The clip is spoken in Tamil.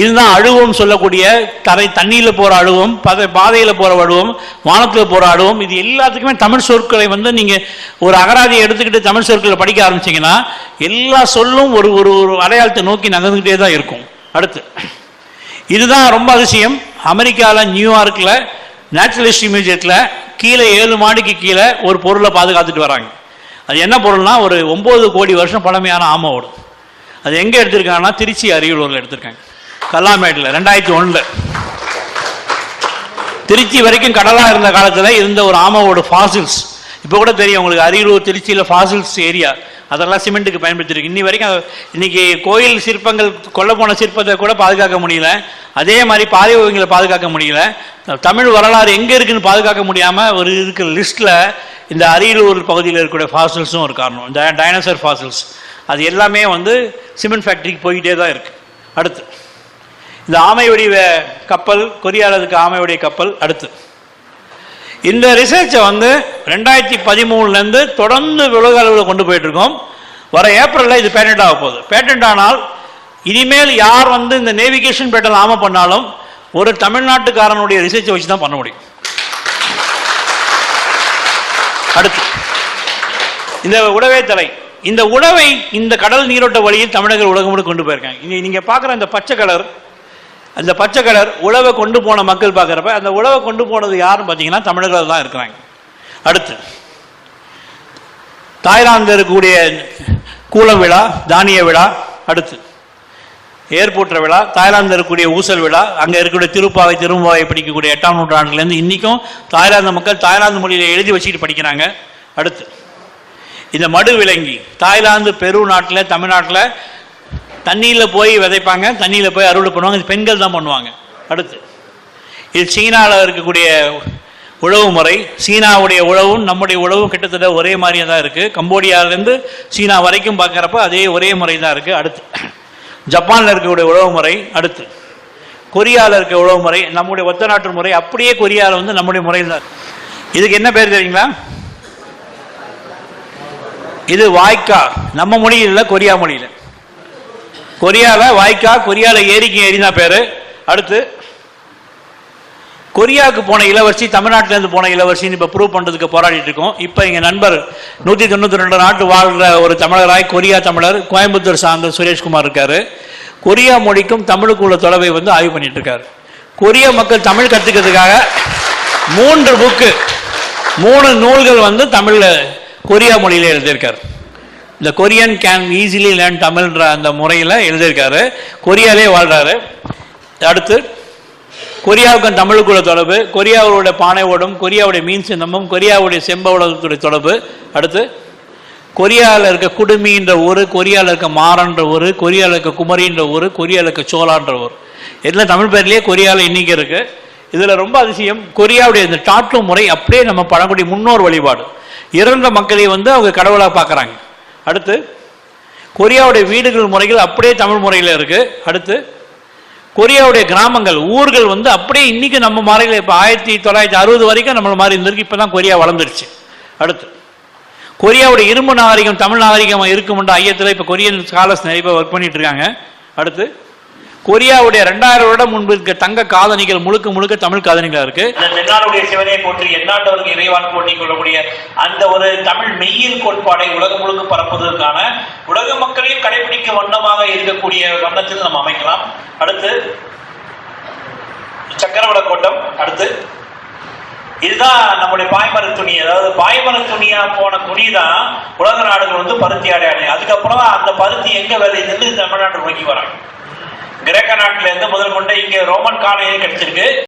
இதுதான் அழுவம் சொல்லக்கூடிய தரை தண்ணியில் போகிற அழுவம் பத பாதையில் போகிற அழுவம் வானத்தில் போகிற அழுவம் இது எல்லாத்துக்குமே தமிழ் சொற்களை வந்து நீங்கள் ஒரு அகராதியை எடுத்துக்கிட்டு தமிழ் சொற்களை படிக்க ஆரம்பிச்சீங்கன்னா எல்லா சொல்லும் ஒரு ஒரு ஒரு அடையாளத்தை நோக்கி நகர்ந்துக்கிட்டே தான் இருக்கும். அடுத்து இதுதான் ரொம்ப அதிசயம். அமெரிக்காவில் நியூயார்க்கில் நேச்சுரலிஸ்ட் மியூசியத்தில் கீழே ஏழு மாடிக்கு கீழே ஒரு பொருளை பாதுகாத்துட்டு வராங்க. அது என்ன பொருள்னா ஒரு ஒம்பது கோடி வருஷம் பழமையான ஆமை அது எங்கே எடுத்திருக்காங்கன்னா திருச்சி அரியலூரில் எடுத்திருக்காங்க. கல்லாமேட்டில் ரெண்டாயிரத்தி ஒன்றில் திருச்சி வரைக்கும் கடலாக இருந்த காலத்தில் இருந்த ஒரு ஆமாவோட ஃபாசில்ஸ் இப்போ கூட தெரியும் உங்களுக்கு அரியலூர் திருச்சியில் ஃபாசில்ஸ் ஏரியா அதெல்லாம் சிமெண்ட்டுக்கு பயன்படுத்தியிருக்கு இன்னி வரைக்கும் இன்னைக்கு கோயில் சிற்பங்கள் கொல்ல போன சிற்பத்தை கூட பாதுகாக்க முடியல. அதே மாதிரி பாதை ஓவியங்களை பாதுகாக்க முடியல. தமிழ் வரலாறு எங்கே இருக்குன்னு பாதுகாக்க முடியாமல் ஒரு இருக்கிற லிஸ்ட்டில் இந்த அரியலூர் பகுதியில் இருக்கக்கூடிய ஃபாசில்ஸும் ஒரு காரணம். இந்த டைனோசர் ஃபாசில்ஸ் அது எல்லாமே வந்து சிமெண்ட் ஃபேக்ட்ரிக்கு போய்கிட்டே தான் இருக்குது அடுத்து. இந்த ஆமை வடிவ கப்பல் கொரியாவில் ஆமை உடைய கப்பல் அடுத்து. இந்த ரிசர்ச்சை வந்து ரெண்டாயிரத்தி பதிமூணுலேருந்து தொடர்ந்து உலக அளவில் கொண்டு போயிட்டுருக்கோம். வர ஏப்ரலில் இது பேட்டன்ட் ஆக போகுது. பேட்டன்ட் ஆனால் இனிமேல் யார் வந்து இந்த நேவிகேஷன் பேட்டன் ஆமை பண்ணாலும் ஒரு தமிழ்நாட்டுக்காரனுடைய ரிசர்ச்சை வச்சு தான் பண்ண முடியும். அடுத்து. இந்த உடவே தலை. இந்த உடவை இந்த கடல் நீரோட்ட வழியில் தமிழர்கள் உலகம் கொண்டு போயிருக்காங்க. நீங்கள் பார்க்குற இந்த பச்சை கலர் அந்த பச்சை கலர் உழவை கொண்டு போன மக்கள் பார்க்குறப்ப அந்த உழவை கொண்டு போனது யாருன்னு பார்த்தீங்கன்னா தமிழர்கள் தான் இருக்கிறாங்க. அடுத்து தாய்லாந்தில் இருக்கக்கூடிய கூலம் விழா தானிய விழா அடுத்து ஏர்போர்ட்ற விழா தாய்லாந்தில் இருக்கக்கூடிய ஊசல் விழா அங்கே இருக்கக்கூடிய திருப்பாவை திரும்பாவை படிக்கக்கூடிய எட்டாம் நூற்றாண்டுலேருந்து இன்றைக்கும் தாய்லாந்து மக்கள் தாய்லாந்து மொழியில் எழுதி வச்சுக்கிட்டு படிக்கிறாங்க. அடுத்து இந்த மடு விலங்கி தாய்லாந்து பெரு நாட்டில் தமிழ்நாட்டில் தண்ணியில் போய் விதைப்பாங்க தண்ணியில் போய் அறுவடை பண்ணுவாங்க இது பெண்கள் தான் பண்ணுவாங்க. அடுத்து இது சீனாவில் இருக்கக்கூடிய உழவு முறை. சீனாவுடைய உழவும் நம்முடைய உழவும் கிட்டத்தட்ட ஒரே மாதிரியே தான் இருக்குது கம்போடியாவிலேருந்து சீனா வரைக்கும் பார்க்குறப்ப அதே ஒரே முறை தான் இருக்குது அடுத்து ஜப்பானில் இருக்கக்கூடிய உழவு முறை. அடுத்து கொரியாவில் இருக்க உழவு முறை. நம்முடைய ஒத்த நாட்டு முறை. அப்படியே கொரியாவில் வந்து நம்முடைய முறையில் தான் இதுக்கு என்ன பேர் தெரியுங்களா? இது வாய்க்கா. நம்ம மொழியில் இல்லை கொரியா மொழியில். கொரியாவில் வாய்க்கா கொரியாவில் ஏரிக்கு ஏரினா பேர். அடுத்து கொரியாவுக்கு போன இளவரசி தமிழ்நாட்டிலேருந்து போன இளவரசின்னு இப்போ ப்ரூவ் பண்ணுறதுக்கு போராடிட்டு இருக்கோம். இப்போ எங்கள் நண்பர் நூற்றி தொண்ணூற்றி ரெண்டு நாட்டு வாழ்கிற ஒரு தமிழராய் கொரியா தமிழர் கோயம்புத்தூர் சார்ந்த சுரேஷ்குமார் இருக்கார். கொரியா மொழிக்கும் தமிழுக்கும் உள்ள தொலைவை வந்து ஆய்வு பண்ணிட்டு இருக்காரு. கொரிய மக்கள் தமிழ் கற்றுக்கிறதுக்காக மூன்று புக்கு மூணு நூல்கள் வந்து தமிழில் கொரியா மொழியில் எழுதியிருக்காரு. இந்த கொரியன் கேன் ஈஸிலி லேர்ன் தமிழ்ன்ற அந்த முறையில் எழுதியிருக்காரு. கொரியாலே வாழ்றாரு. அடுத்து கொரியாவுக்கும் தமிழுக்குள்ள தொடர்பு. கொரியாவோட பானை ஓடும் கொரியாவுடைய மீன் சின்னமும் கொரியாவுடைய செம்பவளத்துடைய தொடர்பு. அடுத்து கொரியாவில் இருக்க குடுமின்ற ஊர் கொரியாவில் இருக்க மாறன்ற ஊர் கொரியாவில் இருக்க குமரின்ற ஊர் கொரியாவில் இருக்க சோலான்ற ஊர். எல்லாம் தமிழ் பேர்லேயே கொரியாவில் இன்னைக்கு இருக்கு. இதில் ரொம்ப அதிசயம் கொரியாவுடைய இந்த டாட்டு முறை அப்படியே நம்ம பழங்குடி முன்னோர் வழிபாடு. இறந்த மக்களை வந்து அவங்க கடவுளாக பார்க்குறாங்க அடுத்து கொரியாவுடைய வீடுகள் முறைகள் அப்படியே தமிழ் முறையில் இருக்கு. அடுத்து கொரியாவுடைய கிராமங்கள் ஊர்கள் வந்து அப்படியே இன்றைக்கி நம்ம மாறையில் இப்போ ஆயிரத்தி தொள்ளாயிரத்தி அறுபது வரைக்கும் நம்மளை மாதிரி இருந்திருக்கு. இப்போ தான் கொரியா வளர்ந்துருச்சு. அடுத்து கொரியாவுடைய இரும்பு நாகரிகம் தமிழ் நாகரிகம் இருக்கும்ன்ற ஐயத்தில் இப்போ கொரியன் ஸ்காலர்ஸ் நிறைய பேர் ஒர்க் பண்ணிட்டு இருக்காங்க. அடுத்து கொரியாவுடைய ரெண்டாயிரம் வருடம் முன்பு இருக்க தங்க காதணிகள் முழுக்க முழுக்க தமிழ் காதணிகளா இருக்கு. தென்னாடுடைய சிவனை போற்றி எந்நாட்டவருக்கு இறைவான் போட்டி கொள்ளக்கூடிய அந்த ஒரு தமிழ் மெய்யில் கோட்பாடை உலகம் முழுக்க பரப்புவதற்கான உலக மக்களையும் கடைபிடிக்க வண்ணமாக இருக்கக்கூடிய வண்ணத்தில் நம்ம அமைக்கலாம். அடுத்து சக்கரவள கோட்டம். அடுத்து இதுதான் நம்முடைய பாய்மர துணி. அதாவது பாய்மர துணியா போன துணி தான் உலக நாடுகள் வந்து பருத்தி ஆடையாடு அதுக்கப்புறம் அந்த பருத்தி எங்க வேலை தமிழ்நாட்டு நோக்கி வராங்க. கிரேக்க நாட்டில இருந்து முதல் கொண்டு இங்க ரோமன் காலையும் கிடைச்சிருக்கு